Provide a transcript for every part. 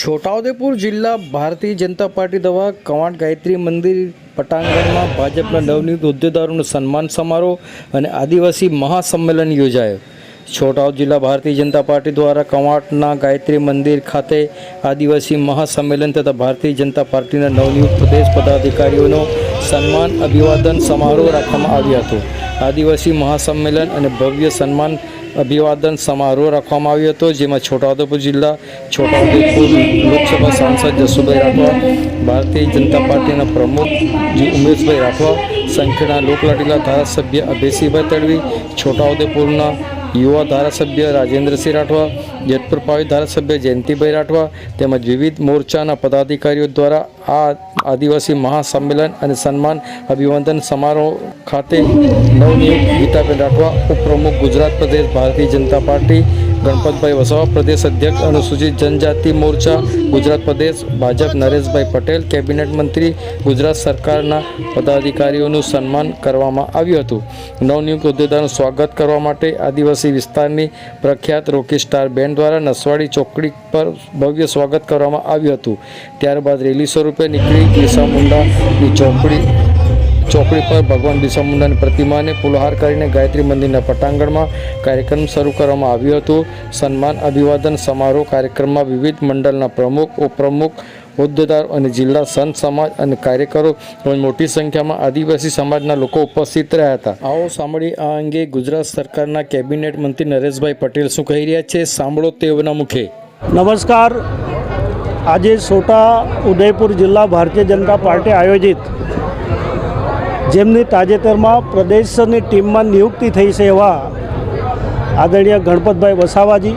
છોટાઉદેપુર જિલ્લા ભારતીય જનતા પાર્ટી દ્વારા કવાંટ ગાયત્રી મંદિર પટાંગણમાં ભાજપના નવનીત હોદ્દેદારોનો સન્માન સમારોહ અને આદિવાસી મહાસંમેલન યોજાયો. છોટાઉદ જિલ્લા ભારતીય જનતા પાર્ટી દ્વારા કવાંટના ગાયત્રી મંદિર ખાતે આદિવાસી મહાસંમેલન તથા ભારતીય જનતા પાર્ટીના નવનિયુક્ત પ્રદેશ પદાધિકારીઓનો સન્માન અભિવાદન સમારોહ રાખવામાં આવ્યો હતો. આદિવાસી મહાસંમેલન અને ભવ્ય સન્માન અભિવાદન સમારોહ રાખવામાં આવ્યો હતો, જેમાં છોટાઉદેપુર જિલ્લા, છોટાઉદેપુર લોકસભા સાંસદ જસુભાઈ રાઠવા, ભારતીય જનતા પાર્ટીના પ્રમુખ ઉમેશભાઈ રાઠવા, સંખેડા લોકલાટીલા ધારાસભ્ય અભયસિંહભાઈ તડવી, છોટાઉદેપુરના યુવા ધારાસભ્ય રાજેન્દ્રસિંહ રાઠવા, જેતપુર પાવી ધારાસભ્ય જયંતિભાઈ રાઠવા તેમજ વિવિધ મોરચાના પદાધિકારીઓ દ્વારા આ આદિવાસી મહાસંમેલન અને સન્માન અભિવંદન સમારોહ ખાતે નવનિયુક્ત ગીતાબેન રાઠવા, ઉપપ્રમુખ ગુજરાત પ્રદેશ ભારતીય જનતા પાર્ટી ગણપતભાઈ વસાવા પ્રદેશ અધ્યક્ષ અનુસૂચિત જનજાતિ મોરચા, ગુજરાત પ્રદેશ ભાજપ નરેશભાઈ પટેલ, કેબિનેટ મંત્રી, ગુજરાત સરકારના પદાધિકારીઓનું સન્માન કરવામાં આવ્યું હતું. નવનિયુક્ત હોદ્દેદારનું સ્વાગત કરવા માટે આદિવાસી વિસ્તારની પ્રખ્યાત રોકી સ્ટાર બેન્ડ દ્વારા નસવાડી ચોકડી પર ભવ્ય સ્વાગત કરવામાં આવ્યું હતું. ત્યારબાદ રેલી સ્વરૂપે નીકળી બિરસા મુંડાની ચોકડી ચોકડી પર ભગવાન બિરસા મુંડાની પ્રતિમાને ફૂલહાર કરીને ગાયત્રી મંદિરના પટાંગણમાં કાર્યક્રમ શરૂ કરવામાં આવ્યો હતો. સન્માન અભિવાદન સમારોહ કાર્યક્રમમાં વિવિધ મંડળના પ્રમુખ, ઉપપ્રમુખ, હોદ્દેદાર અને જિલ્લા સંત સમાજ અને કાર્યકરો તેમજ મોટી સંખ્યામાં આદિવાસી સમાજના લોકો ઉપસ્થિત રહ્યા હતા. આવો સાંભળી આ અંગે ગુજરાત સરકારના કેબિનેટ મંત્રી નરેશભાઈ પટેલ શું કહી રહ્યા છે? સાંભળો તેઓના મુખે. નમસ્કાર. આજે છોટા ઉદયપુર જિલ્લા ભારતીય જનતા પાર્ટી આયોજિત જેમની તાજેતરમાં પ્રદેશની ટીમમાં નિયુક્તિ થઈ છે એવા આદરણીય ગણપતભાઈ વસાવાજી,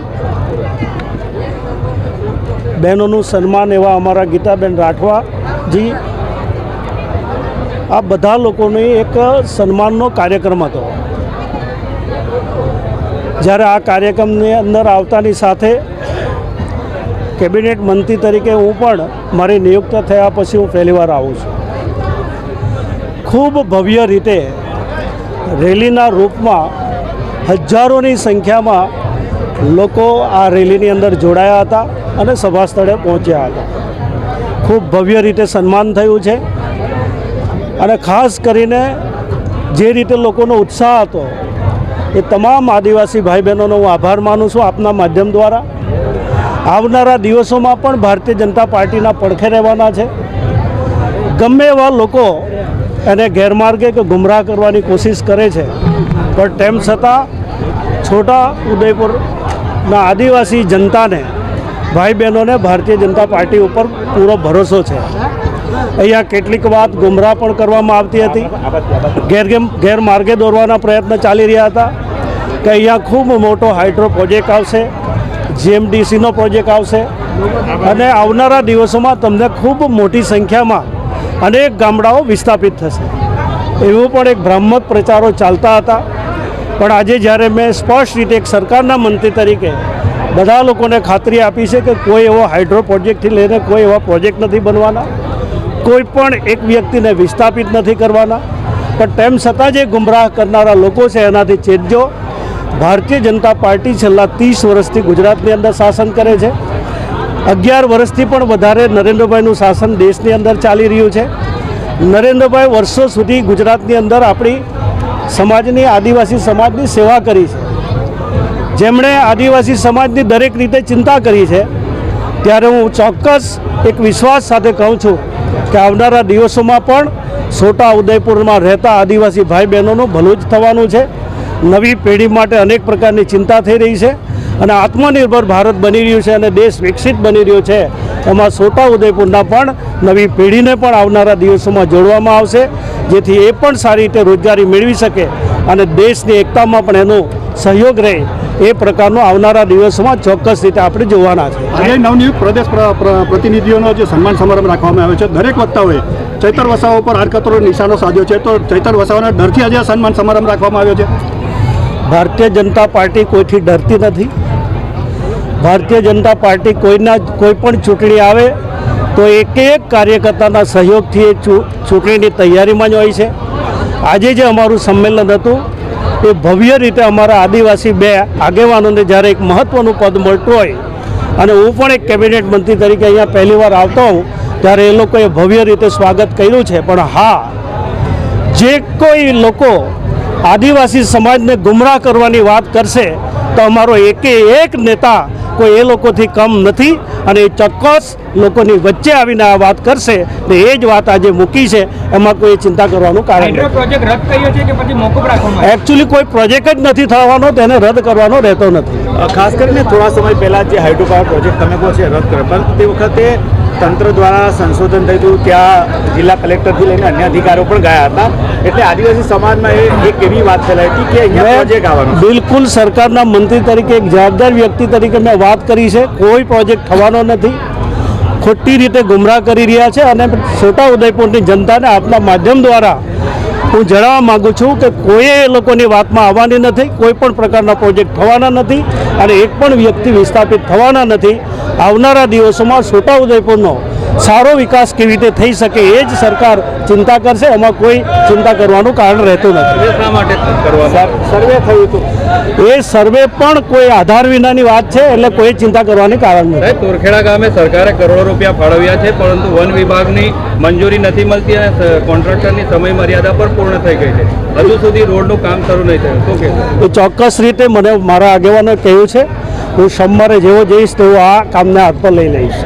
બહેનોનું સન્માન એવા અમારા ગીતાબેન રાઠવાજી, આ બધા લોકોની એક સન્માનનો કાર્યક્રમ હતો. જ્યારે આ કાર્યક્રમની અંદર આવતાની સાથે કેબિનેટ મંત્રી તરીકે હું પણ મારી નિયુક્ત થયા પછી હું પહેલીવાર આવું છું. ખૂબ ભવ્ય રીતે રેલીના રૂપમાં હજારોની સંખ્યામાં લોકો આ રેલીની અંદર જોડાયા હતા અને સભા સ્થળે પહોંચ્યા હતા. ખૂબ ભવ્ય રીતે સન્માન થયું છે અને ખાસ કરીને જે રીતે લોકોનો ઉત્સાહ હતો એ તમામ આદિવાસી ભાઈ બહેનોનો હું આભાર માનું છું આપના માધ્યમ દ્વારા. આવનારા દિવસોમાં પણ ભારતીય જનતા પાર્ટીના પડખે રહેવાના છે. ગમે એવા લોકો એને ગેરમાર્ગે કે ગુમરાહ કરવાની કોશિશ કરે છે. પણ તેમ છતાં છોટા ઉદયપુરના આદિવાસી જનતાને, ભાઈ બહેનોને ભારતીય જનતા પાર્ટી ઉપર પૂરો ભરોસો છે. અહીંયા કેટલીક વાત ગુમરાહ પણ કરવામાં આવતી હતી. ગેરગેમ ગેરમાર્ગે દોરવાના પ્રયત્ન ચાલી રહ્યા હતા કે અહીંયા ખૂબ મોટો હાઇડ્રો પ્રોજેક્ટ આવશે, જીએમડીસીનો પ્રોજેક્ટ આવશે. અને આવનારા દિવસોમાં તમને ખૂબ મોટી સંખ્યામાં અનેક ગામડાઓ વિસ્થાપિત થશે. એવું પણ એક ભ્રામક પ્રચારો ચાલતા હતા. પણ આજે જ્યારે મેં સ્પષ્ટ રીતે એક સરકારના મંત્રી તરીકે બધા લોકોને ખાતરી આપી છે કે કોઈ એવો હાઇડ્રો પ્રોજેક્ટથી લઈને કોઈ એવા પ્રોજેક્ટ નથી બનવાના, કોઈ પણ એક વ્યક્તિને વિસ્થાપિત નથી કરવાના. પણ તેમ છતાં જે ગુમરાહ કરનારા લોકો છે એનાથી ચેતજો. ભારતીય જનતા પાર્ટી છેલ્લા ત્રીસ વર્ષથી ગુજરાતની અંદર શાસન કરે છે. અગિયાર વર્ષથી પણ વધારે નરેન્દ્રભાઈનું શાસન દેશની અંદર ચાલી રહ્યું છે. નરેન્દ્રભાઈ વર્ષો સુધી ગુજરાતની અંદર આપણી સમાજની આદિવાસી સમાજની સેવા કરી છે. જેમણે આદિવાસી સમાજની દરેક રીતે ચિંતા કરી છે, ત્યારે હું ચોક્કસ એક વિશ્વાસ સાથે કહું છું કે આવનારા દિવસોમાં પણ છોટા ઉદયપુરમાં રહેતા આદિવાસી ભાઈ બહેનોનું ભલું જ થવાનું છે. નવી પેઢી માટે અનેક પ્રકારની ચિંતા થઈ રહી છે. અને આત્મનિર્ભર ભારત બની રહ્યું છે અને દેશ વિકસિત બની રહ્યો છે, એમાં છોટા ઉદયપુરના પણ નવી પેઢીને પણ આવનારા દિવસોમાં જોડવામાં આવશે, જેથી એ પણ સારી રીતે રોજગારી મેળવી શકે અને દેશની એકતામાં પણ એનો સહયોગ રહે એ પ્રકારનો આવનારા દિવસોમાં ચોક્કસ રીતે આપણે જોવાના છે. આજે નવનિયુક્ત પ્રદેશ પ્ર- પ્ર- પ્રતિનિધિઓનો જે સન્માન સમારંભ રાખવામાં આવ્યો છે, દરેક વક્તાઓએ ચૈતર વસાવા ઉપર આડકતરો નિશાનો સાધ્યો છે. તો ચૈતર વસાવાના ડરથી આજે સન્માન સમારંભ રાખવામાં આવ્યો છે. ભારતીય જનતા પાર્ટી કોઈથી ડરતી નથી. ભારતીય જનતા પાર્ટી કોઈના કોઈ પણ ચૂંટણી આવે તો એક એક કાર્યકર્તાના સહયોગથી એ ચૂંટણીની તૈયારીમાં જ હોય છે. આજે જે અમારું સંમેલન હતું, એ ભવ્ય રીતે અમારા આદિવાસી બે આગેવાનોને જ્યારે એક મહત્ત્વનું પદ મળતું હોય, અને હું પણ એક કેબિનેટ મંત્રી તરીકે અહીંયા પહેલીવાર આવતો હોઉં, ત્યારે એ લોકોએ ભવ્ય રીતે સ્વાગત કર્યું છે. પણ હા, જે કોઈ લોકો આદિવાસી સમાજને ગુમરાહ કરવાની વાત કરશે તો અમારો એકે એક નેતા કોઈ એ લોકોથી કમ નથી અને એ ચોક્કસ લોકોની વચ્ચે આવીને આ વાત કરશે ને એ જ વાત આજે મૂકી છે. એમાં કોઈ ચિંતા કરવાનું કારણ હાઇડ્રો નથી. પ્રોજેક્ટ રદ કર્યો છે કે પછી મોકૂફ રાખવામાં આવ્યો? એકચ્યુઅલી કોઈ પ્રોજેક્ટ જ નથી થવાનો તેને રદ કરવાનો રહેતો નથી. ખાસ કરીને થોડા સમય પહેલાં જે હાઇડ્રો પાવર પ્રોજેક્ટ તમે કહો છે રદ કર્યો. પરંતુ તે વખતે તંત્ર દ્વારા સંશોધન થયું હતું ત્યાં જિલ્લા કલેક્ટરથી લઈને અન્ય અધિકારીઓ પણ ગયા હતા. એટલે આદિવાસી સમાજમાં એ એક એવી વાત ફેલાઈ હતી કે અહીંયા પ્રોજેક્ટ આવવાનો બિલકુલ સરકારના મંત્રી તરીકે એક જવાબદાર વ્યક્તિ તરીકે મેં વાત કરી છે. કોઈ પ્રોજેક્ટ થવાનો નથી. ખોટી રીતે ગુમરાહ કરી રહ્યા છે અને છોટા ઉદયપુરની જનતાને આપના માધ્યમ દ્વારા હું જણાવવા માગું છું કે કોઈએ એ લોકોની વાતમાં આવવાની નથી, કોઈ પણ પ્રકારના પ્રોજેક્ટ થવાના નથી અને એક પણ વ્યક્તિ વિસ્થાપિત થવાના નથી. આવનારા દિવસોમાં છોટા ઉદયપુરનો સારો વિકાસ કેવી રીતે થઈ શકે એ જ સરકાર ચિંતા કરશે. એમાં કોઈ ચિંતા કરવાનું કારણ રહેતું નથી. સર્વે થયું હતું. એ સર્વે પણ કોઈ આધાર વિનાની વાત છે એટલે કોઈ ચિંતા કરવાની કારણ નથી. સાહેબ તોરખેડા ગામે સરકારે કરોડો રૂપિયા ફાળવ્યા છે પરંતુ વન વિભાગની મંજૂરી નથી મળતી અને કોન્ટ્રાક્ટરની સમય મર્યાદા પણ પૂર્ણ થઈ ગઈ છે. હજુ સુધી રોડનું કામ શરૂ નહીં થયું. તો ચોક્કસ રીતે મને મારા આગેવાને કહ્યું છે હું સોમવારે જેવો જઈશ તેવું આ કામને હાથ પર લઈ લઈશ.